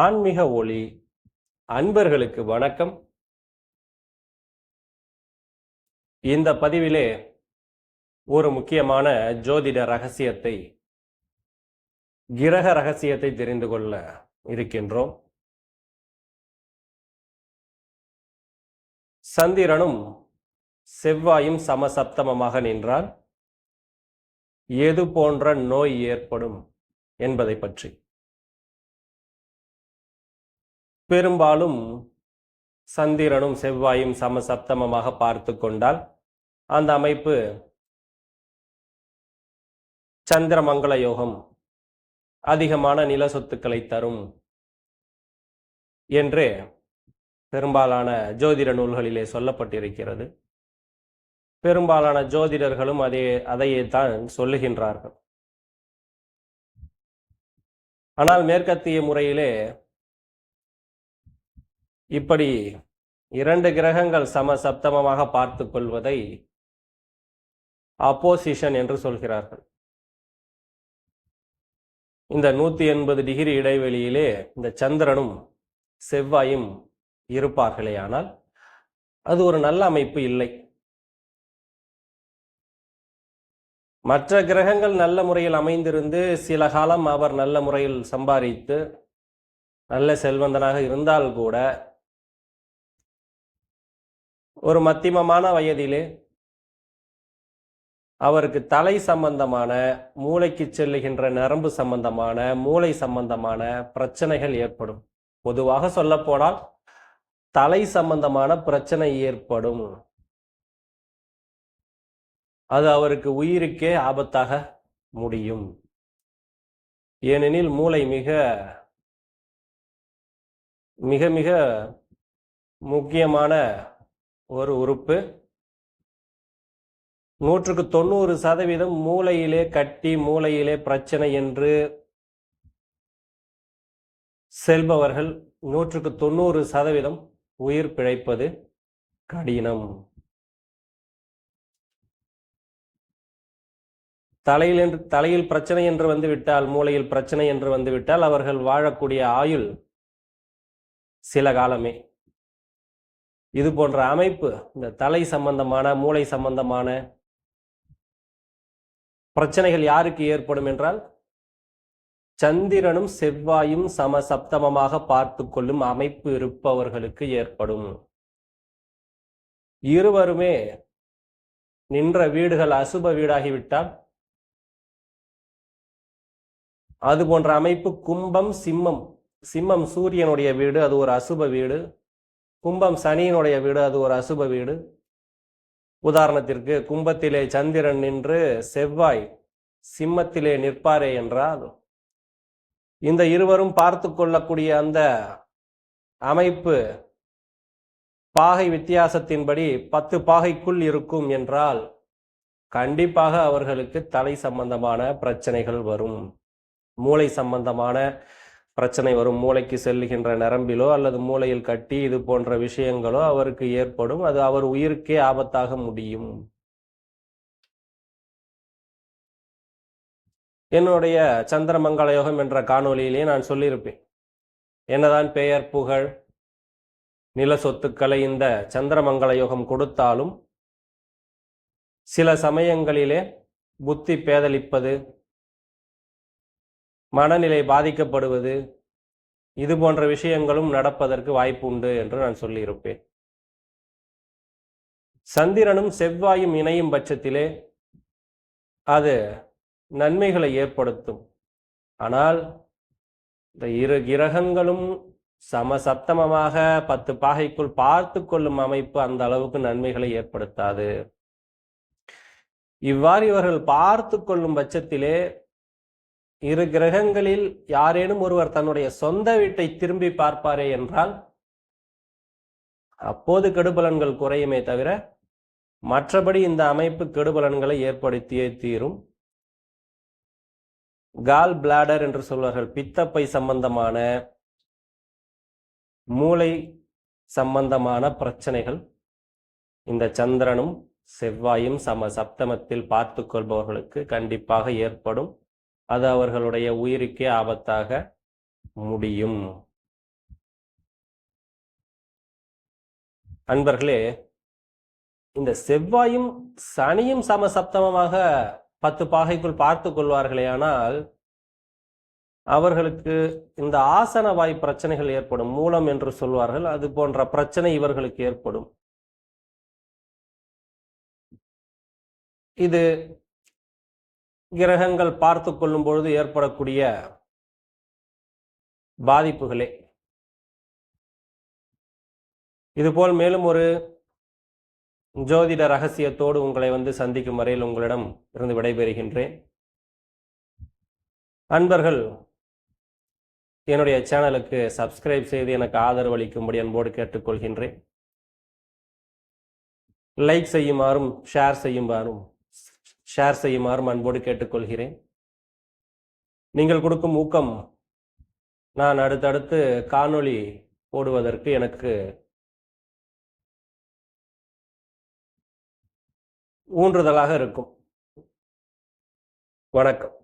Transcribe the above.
ஆன்மீக ஒளி அன்பர்களுக்கு வணக்கம். இந்த பதிவிலே ஒரு முக்கியமான ஜோதிட ரகசியத்தை கிரக ரகசியத்தை தெரிந்து கொள்ள இருக்கின்றோம். சந்திரனும் செவ்வாயும் சமசப்தமமாக நின்றால் எது போன்ற நோய் ஏற்படும் என்பதை பற்றி. பெரும்பாலும் சந்திரனும் செவ்வாயும் சமசப்தமமாக பார்த்து கொண்டால் அந்த அமைப்பு சந்திரமங்கள யோகம் அதிகமான நில சொத்துக்களை தரும் என்று பெரும்பாலான ஜோதிட நூல்களிலே சொல்லப்பட்டிருக்கிறது. பெரும்பாலான ஜோதிடர்களும் அதே அதையே தான் சொல்லுகின்றார்கள். ஆனால் மேற்கத்திய முறையிலே இப்படி இரண்டு கிரகங்கள் சம சப்தமமாக பார்த்து கொள்வதை அப்போசிஷன் என்று சொல்கிறார்கள். இந்த நூத்தி எண்பது டிகிரி இடைவெளியிலே இந்த சந்திரனும் செவ்வாயும் இருப்பார்களே ஆனால் அது ஒரு நல்ல அமைப்பு இல்லை. மற்ற கிரகங்கள் நல்ல முறையில் அமைந்திருந்து சில காலம் அவர் நல்ல முறையில் சம்பாதித்து நல்ல செல்வந்தனாக இருந்தால் கூட ஒரு மத்தியமமான வயதிலே அவருக்கு தலை சம்பந்தமான மூளைக்கு செல்லுகின்ற நரம்பு சம்பந்தமான மூளை சம்பந்தமான பிரச்சனைகள் ஏற்படும். பொதுவாக சொல்லப்போனால் தலை சம்பந்தமான பிரச்சனை ஏற்படும். அது அவருக்கு உயிருக்கே ஆபத்தாக முடியும். ஏனெனில் மூளை மிக மிக மிக முக்கியமான ஒரு உறுப்பு. நூற்றுக்கு தொண்ணூறு சதவீதம் மூளையிலே கட்டி மூளையிலே பிரச்சனை என்று செல்பவர்கள் நூற்றுக்கு தொண்ணூறு சதவீதம் உயிர் பிழைப்பது கடினம். தலையில் என்று தலையில் பிரச்சனை என்று வந்துவிட்டால் மூளையில் பிரச்சனை என்று வந்துவிட்டால் அவர்கள் வாழக்கூடிய ஆயுள் சில காலமே. இது போன்ற அமைப்பு இந்த தலை சம்பந்தமான மூளை சம்பந்தமான பிரச்சனைகள் யாருக்கு ஏற்படும் என்றால் சந்திரனும் செவ்வாயும் சம சப்தமமாக பார்த்து கொள்ளும் அமைப்பு இருப்பவர்களுக்கு ஏற்படும். இருவருமே நின்ற வீடுகள் அசுப வீடாகிவிட்டால் அது போன்ற அமைப்பு கும்பம் சிம்மம் சிம்மம் சூரியனுடைய வீடு அது ஒரு அசுப வீடு. கும்பம் சனியினுடைய வீடு அது ஒரு அசுப வீடு. உதாரணத்திற்கு கும்பத்திலே சந்திரன் நின்று செவ்வாய் சிம்மத்திலே நிற்பாரே என்றால் இந்த இருவரும் பார்த்து கொள்ளக்கூடிய அந்த அமைப்பு பாகை வித்தியாசத்தின்படி பத்து பாகைக்குள் இருக்கும் என்றால் கண்டிப்பாக அவர்களுக்கு தலை சம்பந்தமான பிரச்சனைகள் வரும். மூளை சம்பந்தமான பிரச்சனை வரும் மூளைக்கு செல்லுகின்ற நரம்பிலோ அல்லது மூளையில் கட்டி இது போன்ற விஷயங்களோ அவருக்கு ஏற்படும். அது அவர் உயிருக்கே ஆபத்தாக முடியும். என்னுடைய சந்திரமங்கள யோகம் என்ற காணொலியிலேயே நான் சொல்லியிருப்பேன். என்னதான் பெயர் புகழ் நில சொத்துக்களை இந்த சந்திரமங்கள யோகம் கொடுத்தாலும் சில சமயங்களிலே புத்தி பேதலிப்பது மனநிலை பாதிக்கப்படுவது இது போன்ற விஷயங்களும் நடப்பதற்கு வாய்ப்பு உண்டு என்று நான் சொல்லியிருப்பேன். சந்திரனும் செவ்வாயும் இணையும் பட்சத்திலே அது நன்மைகளை ஏற்படுத்தும். ஆனால் இந்த இரு கிரகங்களும் சமசப்தமமாக பத்து பாகைக்குள் பார்த்து கொள்ளும் அமைப்பு அந்த அளவுக்கு நன்மைகளை ஏற்படுத்தாது. இவ்வாறு இவர்கள் பார்த்து கொள்ளும் பட்சத்திலே இரு கிரகங்களில் யாரேனும் ஒருவர் தன்னுடைய சொந்த வீட்டை திரும்பி பார்ப்பாரே என்றால் அப்போது கெடுபலன்கள் குறையுமே தவிர மற்றபடி இந்த அமைப்பு கெடுபலன்களை ஏற்படுத்தியே தீரும். கால் பிளாடர் என்று சொல்வார்கள். பித்தப்பை சம்பந்தமான மூளை சம்பந்தமான பிரச்சனைகள். இந்த சந்திரனும் செவ்வாயும் சம சப்தமத்தில் பார்த்து கொள்பவர்களுக்கு கண்டிப்பாக ஏற்படும். அது அவர்களுடைய உயிருக்கே ஆபத்தாக முடியும். அன்பர்களே இந்த செவ்வாயும் சனியும் சம சப்தமமாக பத்து பாகைக்குள் பார்த்து கொள்வார்களே ஆனால் அவர்களுக்கு இந்த ஆசன வாய் பிரச்சனைகள் ஏற்படும். மூலம் என்று சொல்வார்கள் அது போன்ற பிரச்சனை இவர்களுக்கு ஏற்படும். இது கிரகங்கள் பார்த்து கொள்ளும் பொழுது ஏற்படக்கூடிய பாதிப்புகளே. இதுபோல் மேலும் ஒரு ஜோதிட ரகசியத்தோடு உங்களை வந்து சந்திக்கும் வரையில் உங்களிடம் இருந்து விடைபெறுகின்றேன். அன்பர்கள் என்னுடைய சேனலுக்கு சப்ஸ்கிரைப் செய்து எனக்கு ஆதரவு அளிக்கும்படி அன்போடு கேட்டுக்கொள்கின்றேன். லைக் செய்யுமாறும் ஷேர் செய்யுமாறும் ஷேர் செய்யுமாறும் அன்போடு கேட்டுக்கொள்கிறேன். நீங்கள் கொடுக்கும் ஊக்கம் நான் அடுத்தடுத்து காணொளி போடுவதற்கு எனக்கு ஊன்றுதலாக இருக்கும். வணக்கம்.